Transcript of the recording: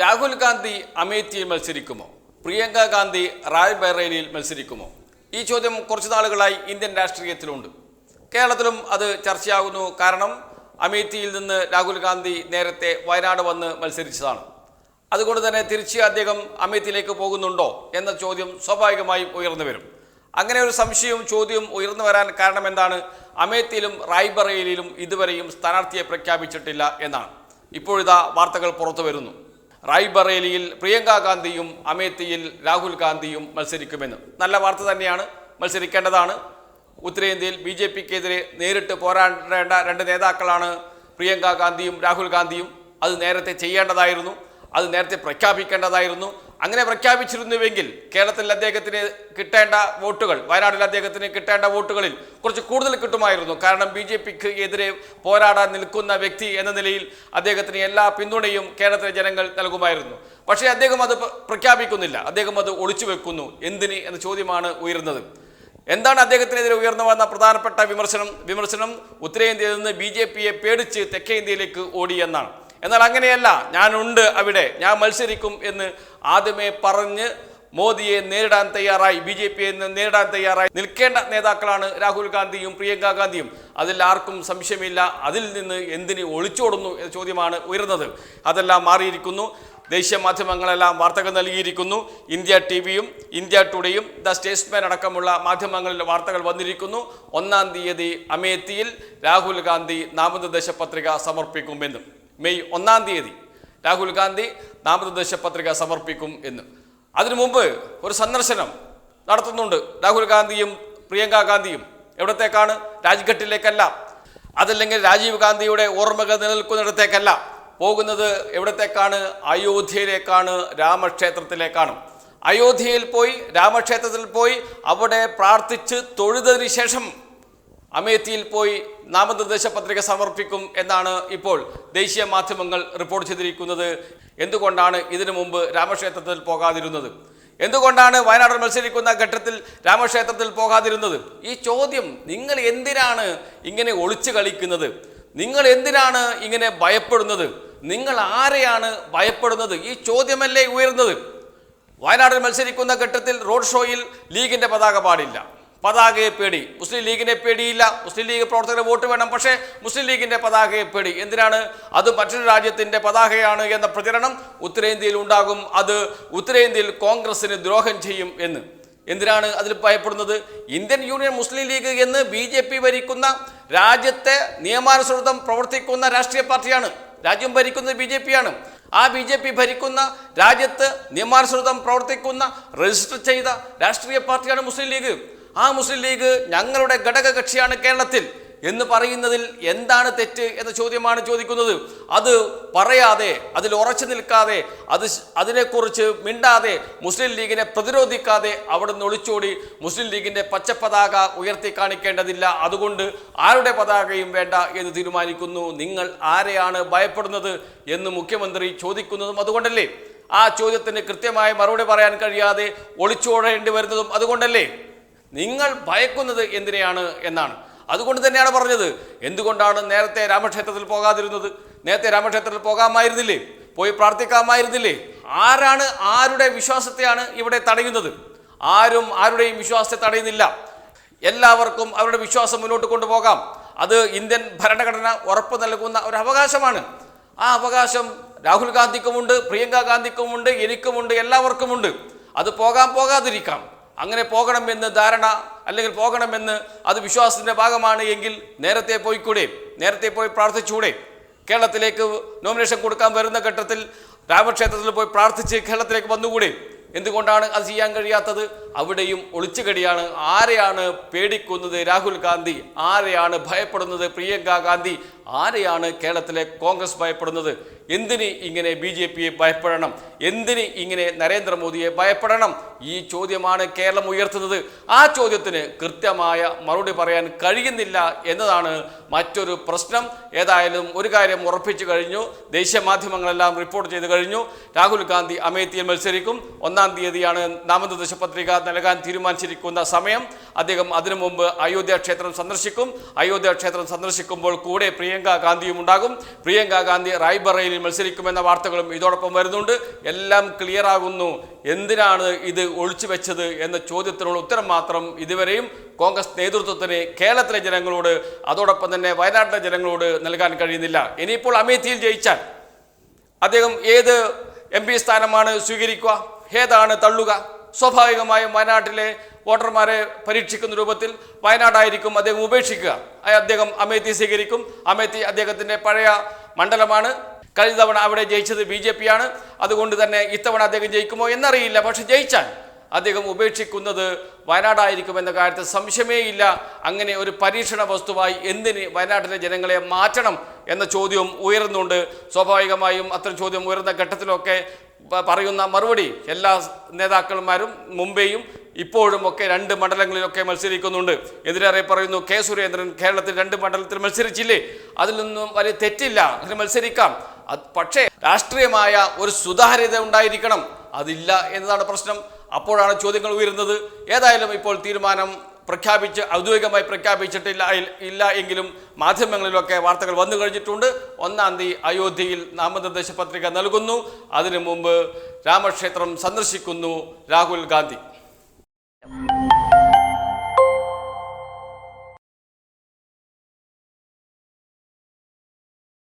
രാഹുൽ ഗാന്ധി അമേത്തിയിൽ മത്സരിക്കുമോ? പ്രിയങ്ക ഗാന്ധി റായ്ബറേലിയിൽ മത്സരിക്കുമോ? ഈ ചോദ്യം കുറച്ച് നാളുകളായി ഇന്ത്യൻ രാഷ്ട്രീയത്തിലുണ്ട്. കേരളത്തിലും അത് ചർച്ചയാകുന്നു. കാരണം അമേത്തിയിൽ നിന്ന് രാഹുൽ ഗാന്ധി നേരത്തെ വയനാട് വന്ന് മത്സരിച്ചതാണ്. അതുകൊണ്ട് തന്നെ തിരിച്ച് അദ്ദേഹം അമേത്തിയിലേക്ക് പോകുന്നുണ്ടോ എന്ന ചോദ്യം സ്വാഭാവികമായും ഉയർന്നു വരും. അങ്ങനെ ഒരു സംശയവും ചോദ്യവും ഉയർന്നു വരാൻ കാരണം എന്താണ്? അമേത്തിയിലും റായ്ബറേലിയിലും ഇതുവരെയും സ്ഥാനാർത്ഥിയെ പ്രഖ്യാപിച്ചിട്ടില്ല എന്നാണ്. ഇപ്പോഴിതാ വാർത്തകൾ പുറത്തു വരുന്നു. റായ്ബറേലിയിൽ പ്രിയങ്ക ഗാന്ധിയും അമേത്തിയിൽ രാഹുൽ ഗാന്ധിയും മത്സരിക്കുമെന്ന്. നല്ല വാർത്ത തന്നെയാണ് മത്സരിക്കേണ്ടതാണ്. ഉത്തരേന്ത്യയിൽ ബി ജെ പിക്കെതിരെ നേരിട്ട് പോരാടേണ്ട രണ്ട് നേതാക്കളാണ് പ്രിയങ്ക ഗാന്ധിയും രാഹുൽ ഗാന്ധിയും. അത് നേരത്തെ ചെയ്യേണ്ടതായിരുന്നു. അത് നേരത്തെ പ്രഖ്യാപിക്കേണ്ടതായിരുന്നു. അങ്ങനെ പ്രഖ്യാപിച്ചിരുന്നുവെങ്കിൽ കേരളത്തിൽ അദ്ദേഹത്തിന് കിട്ടേണ്ട വോട്ടുകൾ വയനാട്ടിൽ അദ്ദേഹത്തിന് കിട്ടേണ്ട വോട്ടുകളിൽ കുറച്ച് കൂടുതൽ കിട്ടുമായിരുന്നു. കാരണം ബി ജെ പിക്ക് എതിരെ പോരാടാൻ നിൽക്കുന്ന വ്യക്തി എന്ന നിലയിൽ അദ്ദേഹത്തിന് എല്ലാ പിന്തുണയും കേരളത്തിലെ ജനങ്ങൾ നൽകുമായിരുന്നു. പക്ഷേ അദ്ദേഹം അത് പ്രഖ്യാപിക്കുന്നില്ല. അദ്ദേഹം അത് ഒളിച്ചു വെക്കുന്നു. എന്തിന് എന്ന ചോദ്യമാണ് ഉയരുന്നത്. എന്താണ് അദ്ദേഹത്തിനെതിരെ ഉയർന്നു വന്ന പ്രധാനപ്പെട്ട വിമർശനം? വിമർശനം ഉത്തരേന്ത്യയിൽ നിന്ന് ബി ജെ പിയെ പേടിച്ച് തെക്കേ ഇന്ത്യയിലേക്ക് ഓടി എന്നാണ്. എന്നാൽ അങ്ങനെയല്ല ഞാനുണ്ട് അവിടെ ഞാൻ മത്സരിക്കും എന്ന് ആദ്യമേ പറഞ്ഞ് മോദിയെ നേരിടാൻ തയ്യാറായി ബി ജെ പിയെ നേരിടാൻ തയ്യാറായി. നിൽക്കേണ്ട നേതാക്കളാണ് രാഹുൽ ഗാന്ധിയും പ്രിയങ്ക ഗാന്ധിയും. അതിൽ ആർക്കും സംശയമില്ല അതിൽ നിന്ന് എന്തിന് ഒളിച്ചോടുന്നു എന്ന ചോദ്യമാണ് ഉയർന്നത് അതെല്ലാം മാറിയിരിക്കുന്നു. ദേശീയ മാധ്യമങ്ങളെല്ലാം വാർത്തകൾ നൽകിയിരിക്കുന്നു. ഇന്ത്യ ടി വിയും ഇന്ത്യ ടുഡേയും ദ സ്റ്റേറ്റ്സ്മാൻ അടക്കമുള്ള മാധ്യമങ്ങളിൽ വാർത്തകൾ വന്നിരിക്കുന്നു. ഒന്നാം തീയതി അമേത്തിയിൽ രാഹുൽ ഗാന്ധി നാമനിർദ്ദേശ പത്രിക സമർപ്പിക്കുമെന്ന്. മെയ് ഒന്നാം തീയതി രാഹുൽ ഗാന്ധി നാമനിർദ്ദേശ പത്രിക സമർപ്പിക്കും എന്ന്. അതിനു മുമ്പ് ഒരു സന്ദർശനം നടത്തുന്നുണ്ട് രാഹുൽ ഗാന്ധിയും പ്രിയങ്ക ഗാന്ധിയും. എവിടത്തേക്കാണ്? രാജ്ഘട്ടിലേക്കല്ല. അതല്ലെങ്കിൽ രാജീവ് ഗാന്ധിയുടെ ഓർമ്മകൾ നിലനിൽക്കുന്നിടത്തേക്കല്ല. പോകുന്നത് എവിടത്തേക്കാണ്? അയോധ്യയിലേക്കാണ് രാമക്ഷേത്രത്തിലേക്കാണ്. അയോധ്യയിൽ പോയി രാമക്ഷേത്രത്തിൽ പോയി അവിടെ പ്രാർത്ഥിച്ച് തൊഴുതതിനു ശേഷം അമേത്തിയിൽ പോയി നാമനിർദ്ദേശ പത്രിക സമർപ്പിക്കും എന്നാണ് ഇപ്പോൾ ദേശീയ മാധ്യമങ്ങൾ റിപ്പോർട്ട് ചെയ്തിരിക്കുന്നത്. എന്തുകൊണ്ടാണ് ഇതിനു മുമ്പ് രാമക്ഷേത്രത്തിൽ പോകാതിരുന്നത്? എന്തുകൊണ്ടാണ് വയനാട് മത്സരിക്കുന്ന ഘട്ടത്തിൽ രാമക്ഷേത്രത്തിൽ പോകാതിരുന്നത്? ഈ ചോദ്യം നിങ്ങൾ എന്തിനാണ് ഇങ്ങനെ ഒളിച്ചു കളിക്കുന്നത്? നിങ്ങൾ എന്തിനാണ് ഇങ്ങനെ ഭയപ്പെടുന്നത്? നിങ്ങൾ ആരെയാണ് ഭയപ്പെടുന്നത്? ഈ ചോദ്യമല്ലേ ഉയർന്നത്. വയനാട് മത്സരിക്കുന്ന ഘട്ടത്തിൽ റോഡ് ഷോയിൽ ലീഗിന്റെ പതാക പാടില്ല. പതാകയെ പേടി. മുസ്ലിം ലീഗിനെ പേടിയില്ല. മുസ്ലിം ലീഗ് പ്രവർത്തകരെ വോട്ട് വേണം. പക്ഷേ മുസ്ലിം ലീഗിന്റെ പതാകയെ പേടി. എന്തിനാണ്? അത് മറ്റൊരു രാജ്യത്തിന്റെ പതാകയാണ് എന്ന പ്രചരണം ഉത്തരേന്ത്യയിൽ ഉണ്ടാകും. അത് ഉത്തരേന്ത്യയിൽ കോൺഗ്രസിന് ദ്രോഹം ചെയ്യും എന്ന്. എന്തിനാണ് അതിൽ ഭയപ്പെടുന്നത്? ഇന്ത്യൻ യൂണിയൻ മുസ്ലിം ലീഗ് എന്ന് ബി ജെ പി ഭരിക്കുന്ന രാജ്യത്തെ നിയമാനുസൃതം പ്രവർത്തിക്കുന്ന രാഷ്ട്രീയ പാർട്ടിയാണ്. രാജ്യം ഭരിക്കുന്നത് ബി ജെ പി ആണ്. ആ ബി ജെ പി ഭരിക്കുന്ന രാജ്യത്ത് നിയമാനുസൃതം പ്രവർത്തിക്കുന്ന രജിസ്റ്റർ ചെയ്ത രാഷ്ട്രീയ പാർട്ടിയാണ് മുസ്ലിം ലീഗ്. ആ മുസ്ലിം ലീഗ് ഞങ്ങളുടെ ഘടക കക്ഷിയാണ് കേരളത്തിൽ എന്ന് പറയുന്നതിൽ എന്താണ് തെറ്റ് എന്ന ചോദ്യമാണ് ചോദിക്കുന്നത്. അത് പറയാതെ അതിൽ ഉറച്ചു നിൽക്കാതെ അത് അതിനെക്കുറിച്ച് മിണ്ടാതെ മുസ്ലിം ലീഗിനെ പ്രതിരോധിക്കാതെ അവിടുന്ന് ഒളിച്ചോടി മുസ്ലിം ലീഗിന്റെ പച്ചപ്പതാക ഉയർത്തി കാണിക്കേണ്ടതില്ല. അതുകൊണ്ട് ആരുടെ പതാകയും വേണ്ട എന്ന് തീരുമാനിക്കുന്നു. നിങ്ങൾ ആരെയാണ് ഭയപ്പെടുന്നത് എന്ന് മുഖ്യമന്ത്രി ചോദിക്കുന്നതും അതുകൊണ്ടല്ലേ? ആ ചോദ്യത്തിന് കൃത്യമായ മറുപടി പറയാൻ കഴിയാതെ ഒളിച്ചോടേണ്ടി വരുന്നതും അതുകൊണ്ടല്ലേ? നിങ്ങൾ ഭയക്കുന്നത് എന്തിനെയാണ് എന്നാണ്. അതുകൊണ്ട് തന്നെയാണ് പറഞ്ഞത്. എന്തുകൊണ്ടാണ് നേരത്തെ രാമക്ഷേത്രത്തിൽ പോകാതിരുന്നത്? നേരത്തെ രാമക്ഷേത്രത്തിൽ പോകാമായിരുന്നില്ലേ? പോയി പ്രാർത്ഥിക്കാമായിരുന്നില്ലേ? ആരാണ് ആരുടെ വിശ്വാസത്തെയാണ് ഇവിടെ തടയുന്നത്? ആരും ആരുടെയും വിശ്വാസത്തെ തടയുന്നില്ല. എല്ലാവർക്കും അവരുടെ വിശ്വാസം മുന്നോട്ട് കൊണ്ടുപോകാം. അത് ഇന്ത്യൻ ഭരണഘടന ഉറപ്പ് നൽകുന്ന ഒരു അവകാശമാണ്. ആ അവകാശം രാഹുൽ ഗാന്ധിക്കുമുണ്ട് പ്രിയങ്ക ഗാന്ധിക്കുമുണ്ട് എനിക്കുമുണ്ട് എല്ലാവർക്കുമുണ്ട്. അത് പോകാം പോകാതിരിക്കാം. അങ്ങനെ പോകണമെന്ന് ധാരണ അല്ലെങ്കിൽ പോകണമെന്ന് അത് വിശ്വാസത്തിന്റെ ഭാഗമാണ് എങ്കിൽ നേരത്തെ പോയിക്കൂടെ? നേരത്തെ പോയി പ്രാർത്ഥിച്ചുകൂടെ? കേരളത്തിലേക്ക് നോമിനേഷൻ കൊടുക്കാൻ വരുന്ന ഘട്ടത്തിൽ രാമക്ഷേത്രത്തിൽ പോയി പ്രാർത്ഥിച്ച് കേരളത്തിലേക്ക് വന്നുകൂടെ? എന്തുകൊണ്ടാണ് അത് ചെയ്യാൻ കഴിയാത്തത്? അവിടെയും ഒളിച്ചുകടിയാണ്. ആരെയാണ് പേടിക്കുന്നത്? രാഹുൽ ഗാന്ധി ആരെയാണ് ഭയപ്പെടുന്നത്? പ്രിയങ്ക ഗാന്ധി ആരെയാണ് കേരളത്തിലെ കോൺഗ്രസ് ഭയപ്പെടുന്നത്? എന്തിന് ഇങ്ങനെ ബി ജെ പിയെ ഭയപ്പെടണം? എന്തിന് ഇങ്ങനെ നരേന്ദ്രമോദിയെ ഭയപ്പെടണം? ഈ ചോദ്യമാണ് കേരളം ഉയർത്തുന്നത്. ആ ചോദ്യത്തിന് കൃത്യമായ മറുപടി പറയാൻ കഴിയുന്നില്ല എന്നതാണ് മറ്റൊരു പ്രശ്നം. ഏതായാലും ഒരു കാര്യം ഉറപ്പിച്ചു കഴിഞ്ഞു. ദേശീയ മാധ്യമങ്ങളെല്ലാം റിപ്പോർട്ട് ചെയ്ത് കഴിഞ്ഞു. രാഹുൽ ഗാന്ധി അമേത്തിയിൽ മത്സരിക്കും. ഒന്നാം തീയതിയാണ് നാമനിർദ്ദേശ പത്രിക. നൽകാൻ തീരുമാനിച്ചിരിക്കുന്ന സമയം അദ്ദേഹം അതിനു മുമ്പ് അയോധ്യ ക്ഷേത്രം സന്ദർശിക്കും. അയോധ്യ ക്ഷേത്രം സന്ദർശിക്കുമ്പോൾ കൂടെ പ്രിയങ്ക ഗാന്ധിയും ഉണ്ടാകും. പ്രിയങ്ക ഗാന്ധി റായ്ബറയിൽ മത്സരിക്കുമെന്ന വാർത്തകളും ഇതോടൊപ്പം വരുന്നുണ്ട്. എല്ലാം ക്ലിയർ ആകുന്നു. എന്തിനാണ് ഇത് ഒളിച്ചു വെച്ചത് എന്ന ചോദ്യത്തിനുള്ള ഉത്തരം മാത്രം ഇതുവരെയും കോൺഗ്രസ് നേതൃത്വത്തിന് കേരളത്തിലെ ജനങ്ങളോട് അതോടൊപ്പം തന്നെ വയനാട്ടിലെ ജനങ്ങളോട് നൽകാൻ കഴിയുന്നില്ല. ഇനിയിപ്പോൾ അമേത്തിയിൽ ജയിച്ചാൽ അദ്ദേഹം ഏത് എം സ്ഥാനമാണ് സ്വീകരിക്കുക? ഏതാണ് തള്ളുക? സ്വാഭാവികമായും വയനാട്ടിലെ വോട്ടർമാരെ പരീക്ഷിക്കുന്ന രൂപത്തിൽ വയനാടായിരിക്കും അദ്ദേഹം ഉപേക്ഷിക്കുക. അദ്ദേഹം അമേത്തി സ്വീകരിക്കും. അമേത്തി അദ്ദേഹത്തിന്റെ പഴയ മണ്ഡലമാണ്. കഴിഞ്ഞ തവണ അവിടെ ജയിച്ചത് ബി ജെ പി ആണ് അതുകൊണ്ട് തന്നെ ഇത്തവണ അദ്ദേഹം ജയിക്കുമോ എന്നറിയില്ല. പക്ഷെ ജയിച്ചാൽ അദ്ദേഹം ഉപേക്ഷിക്കുന്നത് വയനാടായിരിക്കും എന്ന കാര്യത്തിൽ സംശയമേ ഇല്ല. അങ്ങനെ ഒരു പരീക്ഷണ വസ്തുവായി എന്തിന് വയനാട്ടിലെ ജനങ്ങളെ മാറ്റണം എന്ന ചോദ്യവും ഉയരുന്നുണ്ട് സ്വാഭാവികമായും അത്തരം ചോദ്യം ഉയർന്ന ഘട്ടത്തിലൊക്കെ പറയുന്ന മറുപടി എല്ലാ നേതാക്കന്മാരും മുംബൈയും ഇപ്പോഴും ഒക്കെ രണ്ട് മണ്ഡലങ്ങളിലൊക്കെ മത്സരിക്കുന്നുണ്ട്. എതിരേറെ പറയുന്നു കെ സുരേന്ദ്രൻ കേരളത്തിൽ രണ്ട് മണ്ഡലത്തിൽ മത്സരിച്ചില്ലേ? അതിൽ നിന്നും വലിയ തെറ്റില്ല. അങ്ങനെ മത്സരിക്കാം. പക്ഷേ രാഷ്ട്രീയമായ ഒരു സുതാര്യത ഉണ്ടായിരിക്കണം. അതില്ല എന്നതാണ് പ്രശ്നം. അപ്പോഴാണ് ചോദ്യങ്ങൾ ഉയരുന്നത്. ഏതായാലും ഇപ്പോൾ തീരുമാനം പ്രഖ്യാപിച്ച് ഔദ്യോഗികമായി പ്രഖ്യാപിച്ചിട്ടില്ല ഇല്ല എങ്കിലും മാധ്യമങ്ങളിലൊക്കെ വാർത്തകൾ വന്നു കഴിഞ്ഞിട്ടുണ്ട്. ഒന്നാം തീയതി അയോധ്യയിൽ നാമനിർദ്ദേശ പത്രിക നൽകുന്നു. അതിനു മുമ്പ് രാമക്ഷേത്രം സന്ദർശിക്കുന്നു രാഹുൽ ഗാന്ധി.